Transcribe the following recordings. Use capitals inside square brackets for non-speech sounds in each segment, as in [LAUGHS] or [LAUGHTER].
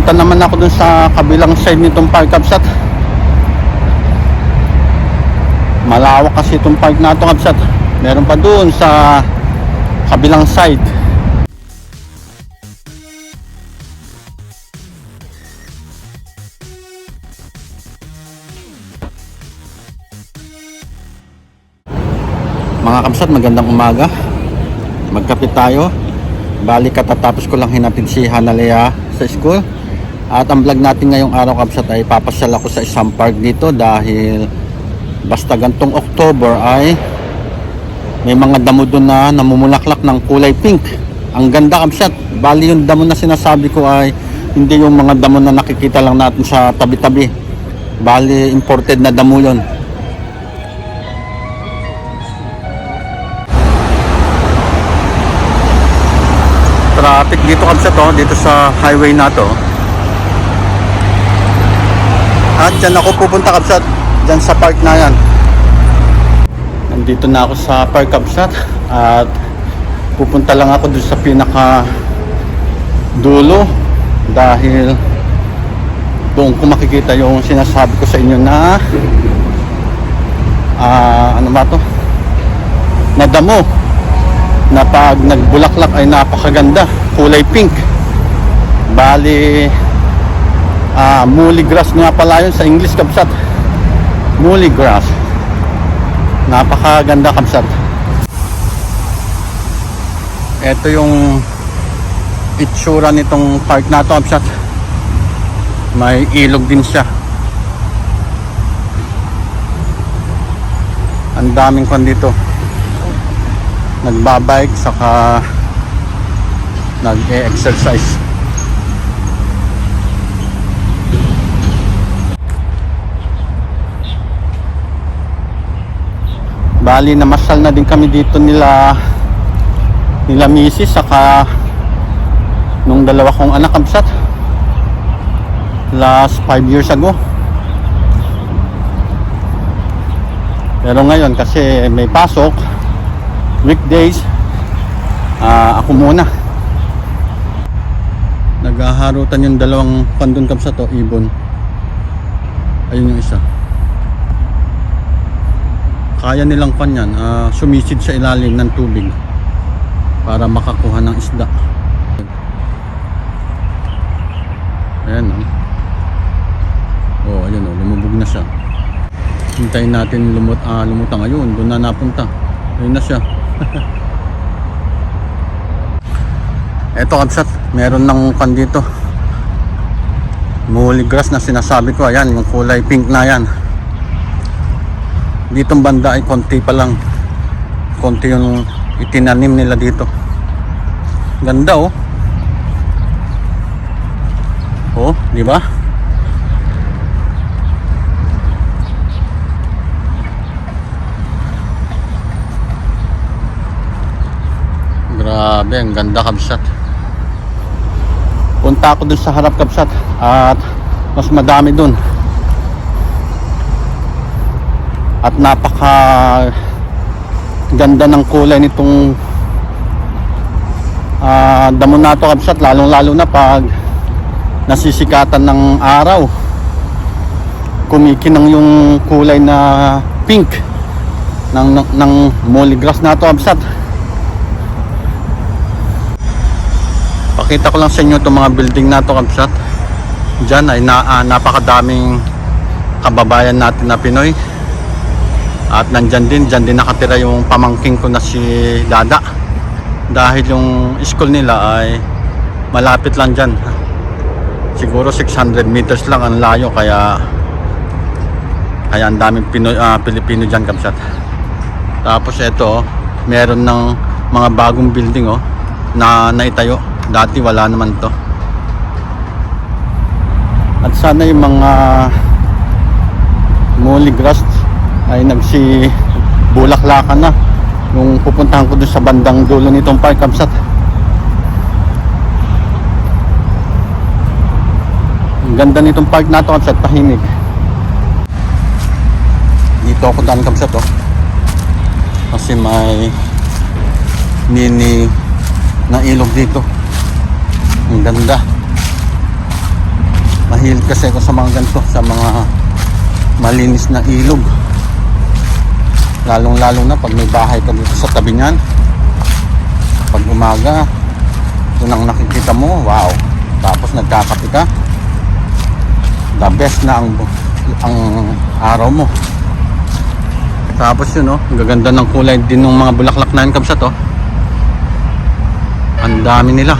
Punta naman ako dun sa kabilang side nitong park kapsat. Malawak kasi itong park na ito kapsat. Meron pa dun sa kabilang side. Mga kapsat, magandang umaga. Magkapit tayo. Bali katatapos ko lang hinatid si Hanalea sa school. At ang vlog natin ngayong araw kapsat ay papasyal ako sa isang park dito dahil basta gantong October ay may mga damo doon na namumulaklak ng kulay pink. Ang ganda kapsat. Bali yung damo na sinasabi ko ay hindi yung mga damo na nakikita lang natin sa tabi-tabi. Bali imported na damo yon. traffic dito kapsat oh, dito sa highway na to. At dyan ako pupunta kapsat, dyan sa park na yan. Nandito na ako sa park kapsat at pupunta lang ako dun sa pinaka dulo. Dahil doon ko makikita yung sinasabi ko sa inyo na ah, ano ba to? Na damo. Na pag nagbulaklak ay napakaganda. Kulay pink. Bali ah muli grass nga pala yun sa English kapsat muli grass. Napakaganda kapsat ito yung itsura nitong park na to kapsat may ilog din siya. Ang daming kwan dito. Nagbabike saka nag-exercise bali namasal na din kami dito nila nila misis saka nung dalawa kong anak kamsat last 5 years ago. Pero ngayon kasi may pasok weekdays ah ako muna. Naghaharutan yung dalawang pandun sa to ibon. Ayun yung isa kaya nilang kanyan ah, sumisid sa ilalim ng tubig para makakuha ng isda. Ayan oh. Oh ayun oh lumubog na siya. Hintayin natin lumut ah, lumutang ayun doon na napunta. Ayun na siya. [LAUGHS] Eto kapsat meron ng pan dito. Muli grass na sinasabi ko. Ayan yung kulay pink na yan ditong banda ay konti pa lang konti yung itinanim nila dito ganda oh oh di ba Grabe, ang ganda kabsat. Punta ako dun sa harap kabsat at mas madami dun. At napaka ganda ng kulay nitong ah, damo na to kabsat lalong lalo na pag nasisikatan ng araw kumikinang yung kulay na pink ng, ng, ng molly grass na to kabsat Pakita ko lang sa inyo itong mga building na to kapsat. Diyan ay na, ah, napakadaming kababayan natin na Pinoy. At nandyan din, dyan din nakatira yung pamangking ko na si Dada. Dahil yung school nila ay malapit lang dyan. Siguro 600 meters lang ang layo kaya kaya ang daming Pinoy, ah, Pilipino dyan kapsat. Tapos ito, meron ng mga bagong building oh, na naitayo dati wala naman to at sana yung mga molly grass ay nagsi bulaklakan na. Nung pupuntahan ko dun sa bandang dulo nitong park kamsat. Ang ganda nitong park na to kamsat. Tahimik. Dito ako daan kamsat oh. Kasi may mini na ilog dito. Ang ganda. Mahilig kasi ako sa mga ganito, sa mga malinis na ilog. Lalong lalo na pag may bahay ka dito sa tabi niyan. Pag umaga, yun ang nakikita mo, wow. Tapos nagkakape ka. The best na ang, ang araw mo. Tapos yun, oh, gaganda ng kulay din ng mga bulaklak na yun, kabsat, oh. Ang dami nila.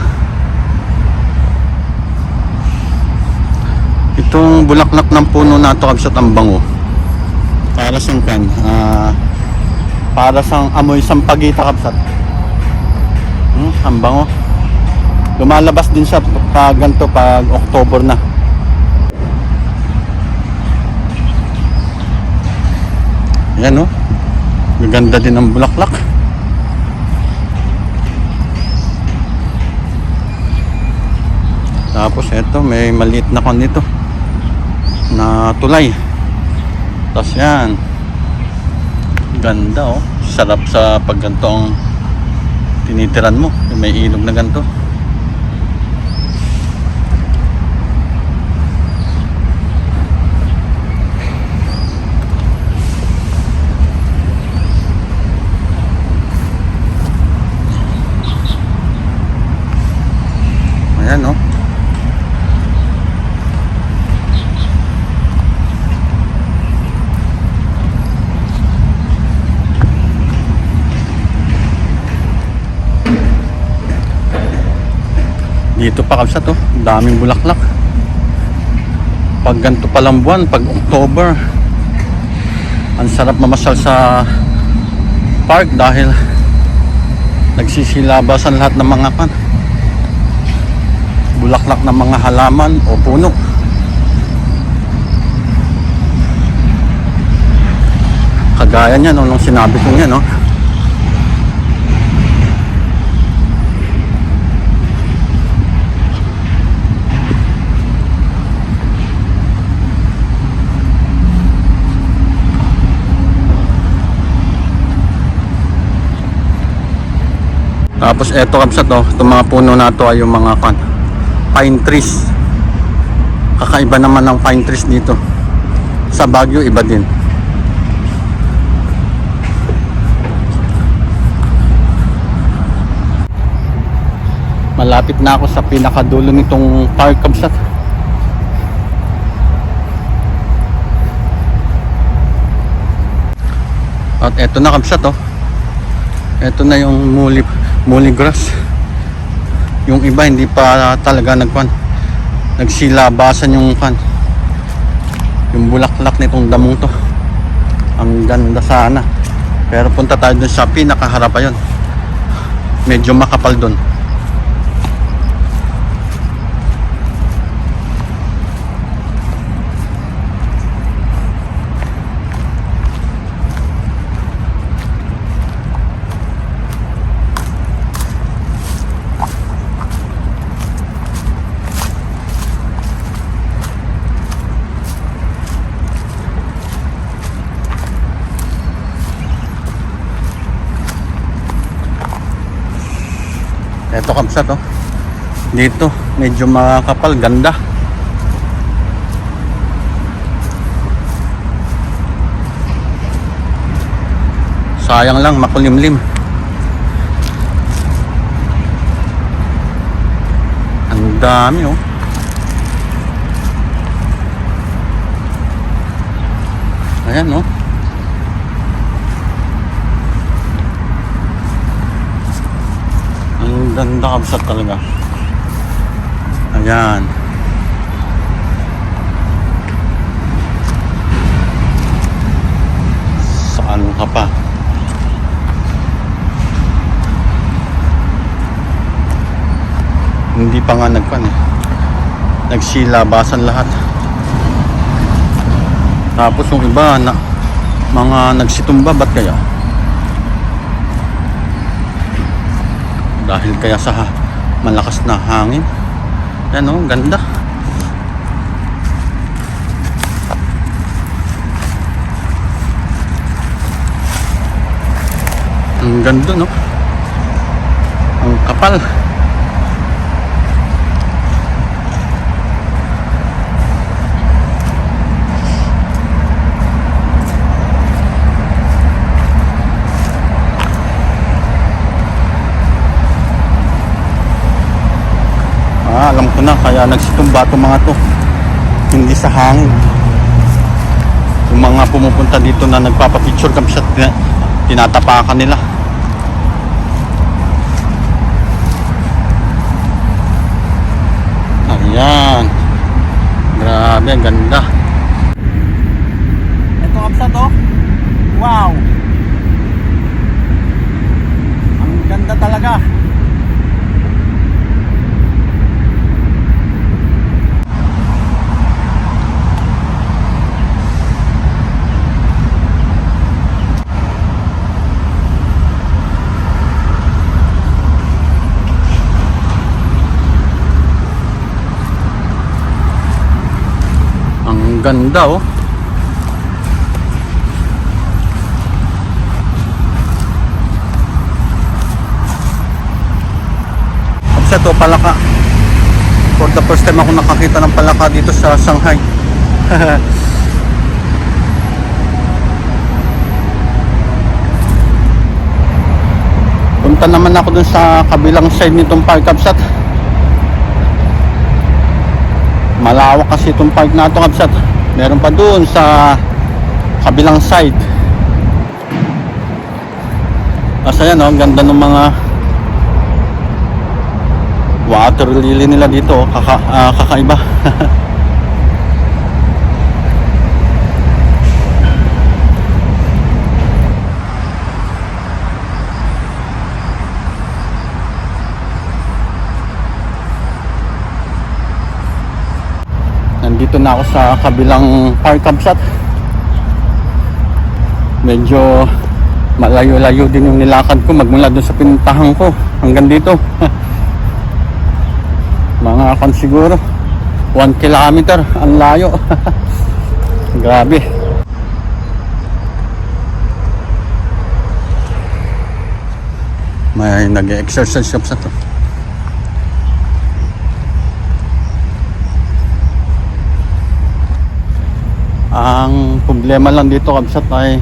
Itong bulaklak ng puno na ito, kabsat, ang bango. Para sa kan, ah, para sa amoy sampagita, kabsat. Hmm, ang bango. Lumalabas din siya pag ganito pag October na. Yan oh. Maganda din ang bulaklak. Tapos eto may maliit na kon dito na tulay. Tapos yan. Ganda oh. Sarap sa pag ganito ang tinitiran mo. May ilog na ganito. Ayan oh. Dito pa kalsat oh, daming bulaklak. Pag ganito palang buwan, pag October, ang sarap mamasyal sa park dahil nagsisilabasan lahat ng mga kan bulaklak ng mga halaman o puno. Kagaya niya no, nung sinabi ko niya, no? Tapos eto kapsat oh, itong mga puno na to ay yung mga kan pine trees. Kakaiba naman ng pine trees dito. Sa Baguio iba din. Malapit na ako sa pinakadulo nitong park kapsat. At eto na kapsat oh. Eto na yung muli, muli grass. Yung iba hindi pa talaga nagpan. Nagsilabasan yung kan. Yung bulaklak nitong damong to. Ang ganda sana. Pero punta tayo dun sa pinakaharap pa yun. Medyo makapal dun Eto kamsa to. Dito, medyo makakapal, ganda. Sayang lang, makulimlim. Ang dami oh. Ayan oh. Ang ganda kabsat talaga. Ayan. Saan ka pa? Hindi pa nga nagpan eh. Nagsilabasan lahat. Tapos yung iba na mga nagsitumba ba't kaya? Dahil kaya sa malakas na hangin. Yan o, ganda. Ang ganda no? Ang kapal alam ko na kaya nagsitumba itong mga to. Hindi sa hangin. Yung mga pumupunta dito na nagpapapicture kami sa tina- tinatapakan nila. Ayan. Grabe ang ganda ito kapsa to wow ang ganda talaga Ang ganda oh. Kapsa to, palaka. For the first time ako nakakita ng palaka dito sa Shanghai. [LAUGHS] Punta naman ako dun sa kabilang side nitong park kapsat. Malawak kasi itong park na ito kapsat. Meron pa dun sa kabilang side. Kasi yan oh, ang ganda ng mga water lily nila dito, oh. kaka, ah, kakaiba. [LAUGHS] Nandito na ako sa kabilang park campsite. Medyo malayo-layo din yung nilakad ko magmula doon sa pinuntahan ko hanggang dito. [LAUGHS] Mga kon siguro 1 kilometer ang layo. [LAUGHS] Grabe. May nag-exercise shop sa to. Ang problema lang dito kabsat ay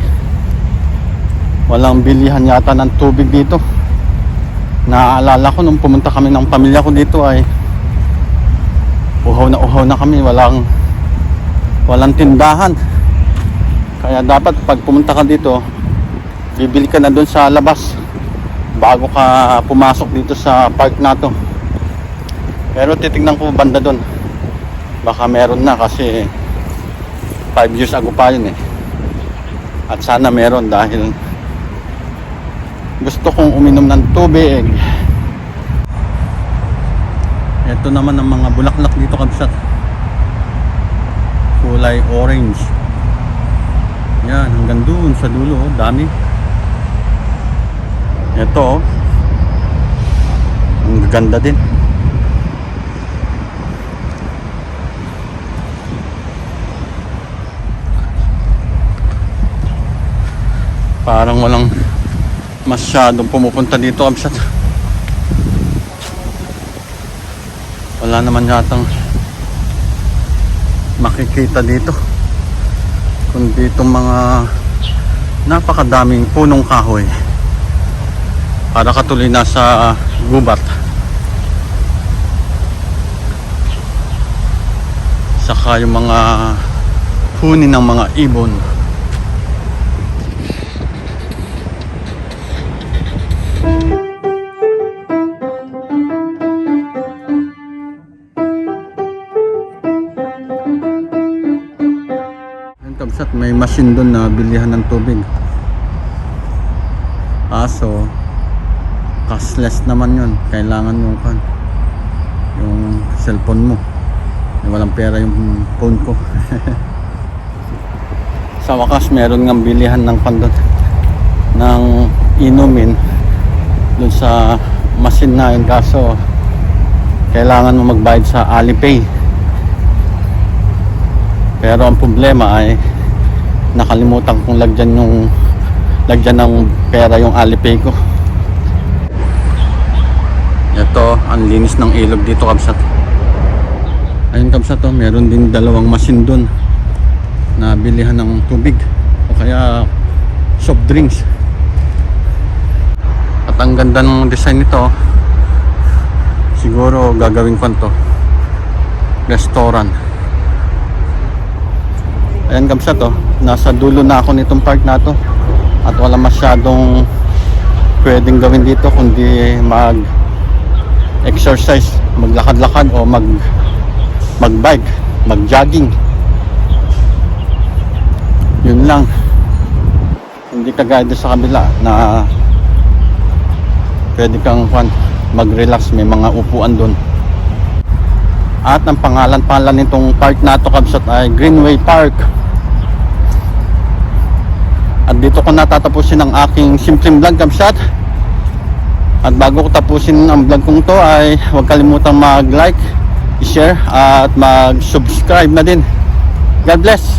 walang bilihan yata ng tubig dito. Naaalala ko nung pumunta kami ng pamilya ko dito ay uhaw na uhaw na kami, walang walang tindahan. Kaya dapat pag pumunta ka dito, bibili ka na doon sa labas bago ka pumasok dito sa park na to. Pero titignan ko banda doon. Baka meron na kasi 5 years ago pa yun eh. At sana meron dahil gusto kong uminom ng tubig. Ito naman ang mga bulaklak dito kabsat. Kulay orange. Yan, hanggang doon sa dulo, oh, dami. Ito, oh. ang ganda din. Parang walang masyadong pumupunta dito kabsat. Wala naman yatang makikita dito. Kundi itong mga napakadaming punong kahoy. Para katuloy nasa gubat. Saka yung mga huni ng mga ibon. May machine doon na bilihan ng tubig. Aso, cashless naman yun. Kailangan yung kan yung cellphone mo. Walang pera yung phone ko. [LAUGHS] Sa wakas, meron ng bilihan ng pandon ng inumin doon sa machine na yun. Kaso, kailangan mo magbayad sa Alipay. Pero ang problema ay nakalimutan kong lagyan yung lagyan ng pera yung Alipay ko. Ito, ang linis ng ilog dito kabsat. Ayun kabsat to, meron din dalawang machine doon na bilihan ng tubig o kaya soft drinks. At ang ganda ng design nito, siguro gagawin ko to restaurant. Ayan kamsa to, nasa dulo na ako nitong park na to at wala masyadong pwedeng gawin dito kundi mag exercise, maglakad-lakad o mag mag-bike, mag-jogging. Yun lang. Hindi kagaya sa kabila na pwede kang mag-relax, may mga upuan doon. At ang pangalan pala nitong park na to kabsat ay Greenway Park. At dito ko natatapusin ang aking simpleng vlog kabsat. At bago ko tapusin ang vlog kong to ay huwag kalimutang mag-like, i-share at mag-subscribe na din. God bless!